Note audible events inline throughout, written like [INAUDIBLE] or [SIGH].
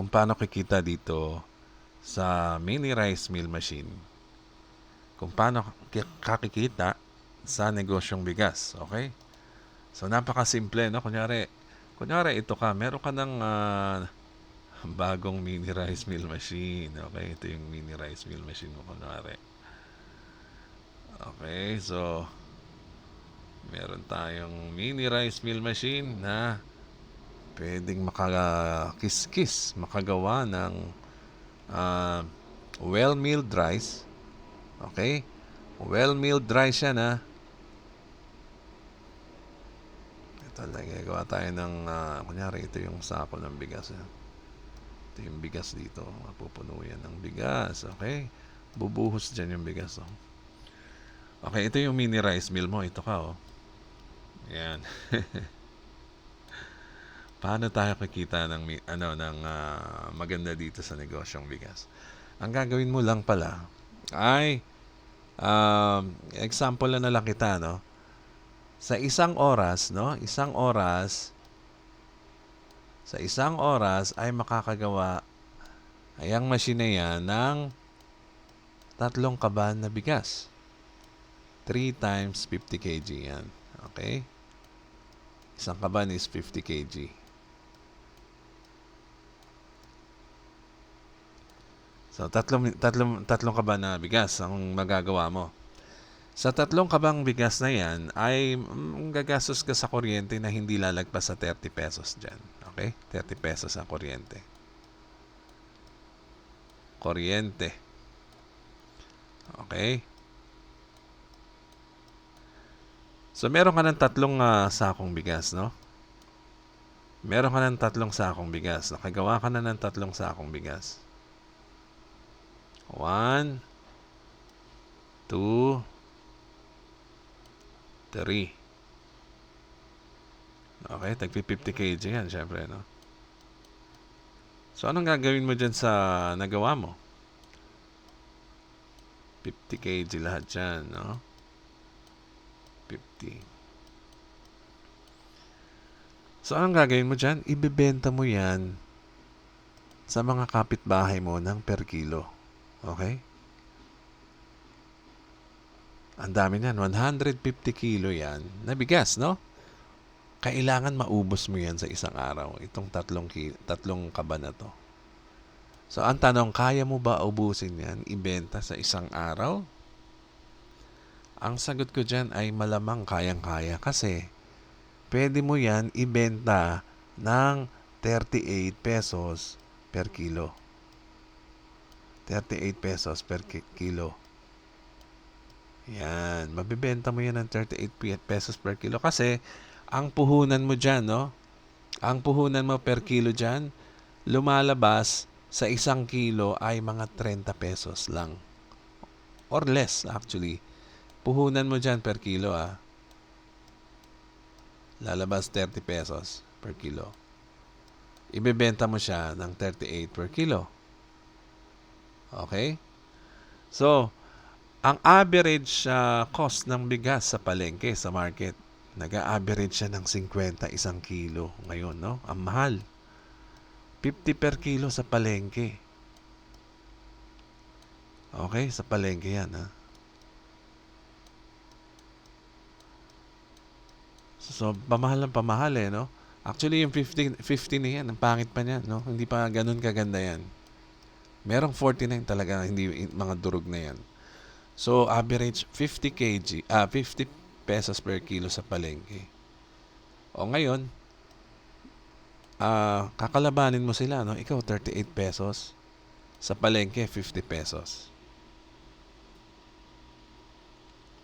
kung paano kikita dito sa mini rice mill machine. Kung paano ki- kakikita sa negosyong bigas. Okay? So, napakasimple, no? Kunyari, kunyari ito ka, meron ka ng ah, bagong mini rice mill machine. Okay? Ito yung mini rice mill machine mo, kunyari. Okay, so, meron tayong mini rice mill machine na pwedeng makakis-kis, makagawa ng ah, well-milled rice. Okay? Well-milled rice yan ha. Ito lang, gagawa tayo ng, ah, kunyari ito yung sako ng bigas. Ito yung bigas dito. Mapupuno yan ng bigas. Okay? Bubuhos dyan yung bigas. Oh. Okay, ito yung mini rice mill mo. Ito ka oh. Yan. [LAUGHS] Paano tayo kikita ng ano ng ah, maganda dito sa negosyong bigas? Ang gagawin mo lang pala ay um, example na lang kita no. Sa isang oras, no? Isang oras sa isang oras ay makakagawa ay ang machine yan ng tatlong kaban na bigas. 3 times 50 kg yan. Okay? Isang kaban is 50 kg. So, tatlong, tatlong, tatlong kaban na bigas ang magagawa mo. Sa tatlong kabang bigas na yan, ay mm, gagastos ka sa kuryente na hindi lalagpas sa 30 pesos dyan. Okay? 30 pesos ang kuryente. Kuryente. Okay? So, meron ka ng tatlong ah, sakong bigas, no? Meron ka ng tatlong sakong bigas. Nakagawa ka na ng tatlong sakong bigas. One, two, three. Okay, tagpi 50 kg yan, syempre, no? So, anong gagawin mo dyan sa nagawa mo? 50 kg lahat dyan, no? 50. So, anong gagawin mo dyan? Ibebenta mo yan sa mga kapitbahay mo ng per kilo. Okay? Ang dami niyan. 150 kilo yan na bigas, no? Kailangan maubos mo yan sa isang araw. Itong tatlong, ki- tatlong kaba na to. So, ang tanong, kaya mo ba ubusin yan, ibenta sa isang araw? Ang sagot ko dyan ay malamang kayang-kaya kasi pwede mo yan ibenta ng 38 pesos per kilo. 38 pesos per ki- kilo. Yan. Mabibenta mo yan ng 38 pi- pesos per kilo kasi ang puhunan mo dyan, no? Ang puhunan mo per kilo dyan, lumalabas sa isang kilo ay mga 30 pesos lang. Or less, actually. Puhunan mo dyan per kilo, ah. Lalabas 30 pesos per kilo. Ibebenta mo siya ng 38 per kilo. Okay? So, ang average ah, cost ng bigas sa palengke, sa market, nag-average siya ng 50 isang kilo ngayon, no? Ang mahal. 50 per kilo sa palengke. Okay? Sa palengke yan, ha? So, pamahal ng pamahal eh, no? Actually, yung 50, 50 na yan, ang pangit pa niyan, no? Hindi pa ganun kaganda yan. Merong 49 talaga, hindi mga durog na yan. So, average 50 kg, ah, 50 pesos per kilo sa palengke. O ngayon, ah, kakalabanin mo sila, no? Ikaw, 38 pesos. Sa palengke, 50 pesos.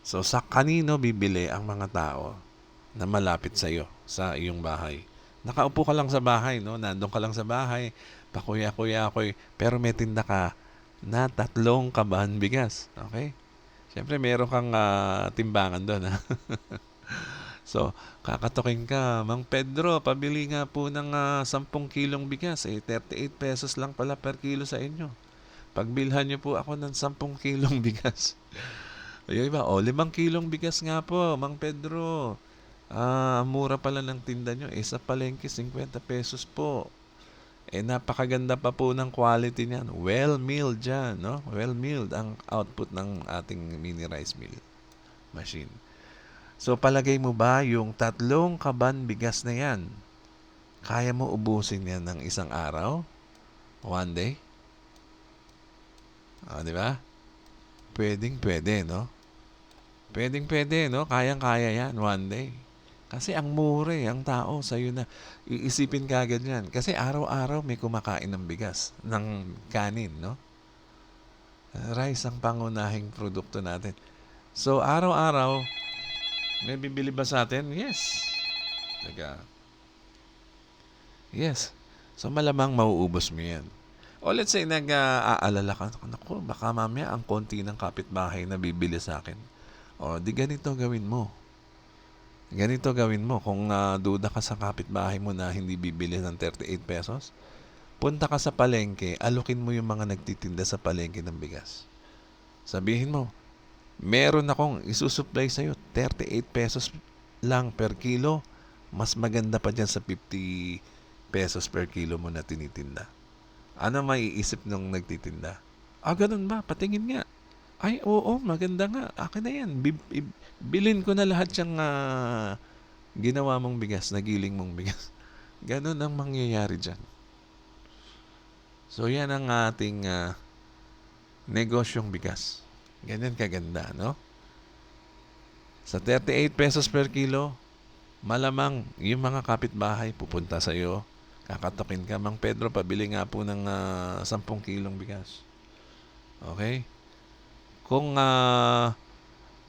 So, sa kanino bibili ang mga tao na malapit sa iyo, sa iyong bahay? Nakaupo ka lang sa bahay, no? Nandun ka lang sa bahay, pakuya-kuya ako'y, pero may tinda ka na tatlong kaban bigas. Okay? Siyempre, meron kang ah, timbangan doon. Ha? [LAUGHS] so, kakatukin ka, Mang Pedro, pabili nga po ng ah, 10 kilong bigas. Eh, 38 pesos lang pala per kilo sa inyo. Pagbilhan niyo po ako ng 10 kilong [LAUGHS] bigas. Yung iba, oh, 5 kilong bigas nga po, Mang Pedro. Ah, mura pala ng tinda nyo. Eh, sa palengke, 50 pesos po. Eh, napakaganda pa po ng quality niyan. Well-milled yan, no? Well-milled ang output ng ating mini rice mill machine. So, palagay mo ba yung tatlong kaban bigas na yan, kaya mo ubusin yan ng isang araw? One day? Ah, di ba? Pwedeng pwede, no? Pwedeng pwede, no? Kayang-kaya yan one day. Kasi ang mura eh, ang tao sa'yo na iisipin ka agad yan. Kasi araw-araw may kumakain ng bigas, ng kanin, no? Rice ang pangunahing produkto natin. So, araw-araw, may bibili ba sa atin? Yes. Taga. Yes. So, malamang mauubos mo yan. O let's say, nag-aalala ka, naku, baka mamaya ang konti ng kapitbahay na bibili sa akin. O, di ganito gawin mo. Ganito gawin mo. Kung ah, duda ka sa kapitbahay mo na hindi bibili ng 38 pesos, punta ka sa palengke, alukin mo yung mga nagtitinda sa palengke ng bigas. Sabihin mo, meron akong isusupply sa'yo, 38 pesos lang per kilo. Mas maganda pa dyan sa 50 pesos per kilo mo na tinitinda. Ano maiisip nung nagtitinda? Ah, ganun ba? Patingin nga. Ay, oo, maganda nga. Akin na yan. Bi- i- bilin ko na lahat yung ah, ginawa mong bigas, nagiling mong bigas. [LAUGHS] Ganun ang mangyayari dyan. So, yan ang ating ah, negosyong bigas. Ganyan kaganda, no? Sa 38 pesos per kilo, malamang yung mga kapitbahay pupunta sa iyo. Kakatokin ka, Mang Pedro, pabili nga po ng ah, 10 kilong bigas. Okay? Kung ah,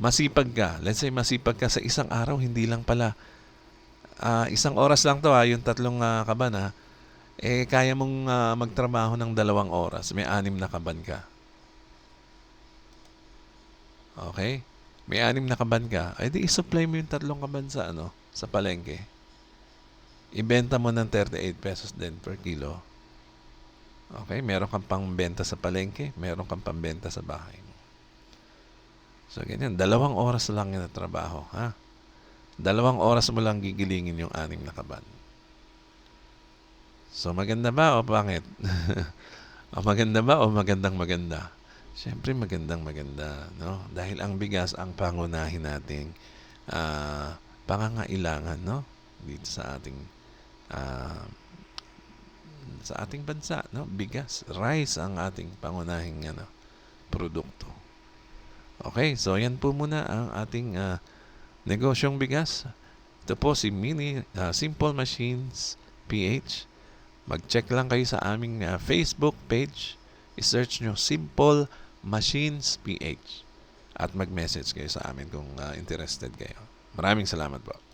masipag ka, let's say masipag ka sa isang araw, hindi lang pala, ah, isang oras lang to ha, yung tatlong ah, kaban ha, eh kaya mong ah, magtrabaho ng dalawang oras, may anim na kaban ka. Okay? May anim na kaban ka, ay di isupply mo yung tatlong kaban sa ano, sa palengke. Ibenta mo ng 38 pesos din per kilo. Okay, meron kang pangbenta sa palengke, meron kang pambenta sa bahay. So, ganyan. Dalawang oras lang yung trabaho, ha? Dalawang oras mo lang gigilingin yung anim na kaban. So, maganda ba o pangit? [LAUGHS] o maganda ba o magandang maganda? Siyempre, magandang maganda, no? Dahil ang bigas ang pangunahin nating ah, pangangailangan, no? Dito sa ating ah, sa ating bansa, no? Bigas, rice ang ating pangunahing ano, produkto. Okay, so yan po muna ang ating ah, negosyong bigas. Ito po si Mini ah, Simple Machines PH. Mag-check lang kayo sa aming ah, Facebook page. I-search nyo Simple Machines PH. At mag-message kayo sa amin kung ah, interested kayo. Maraming salamat po.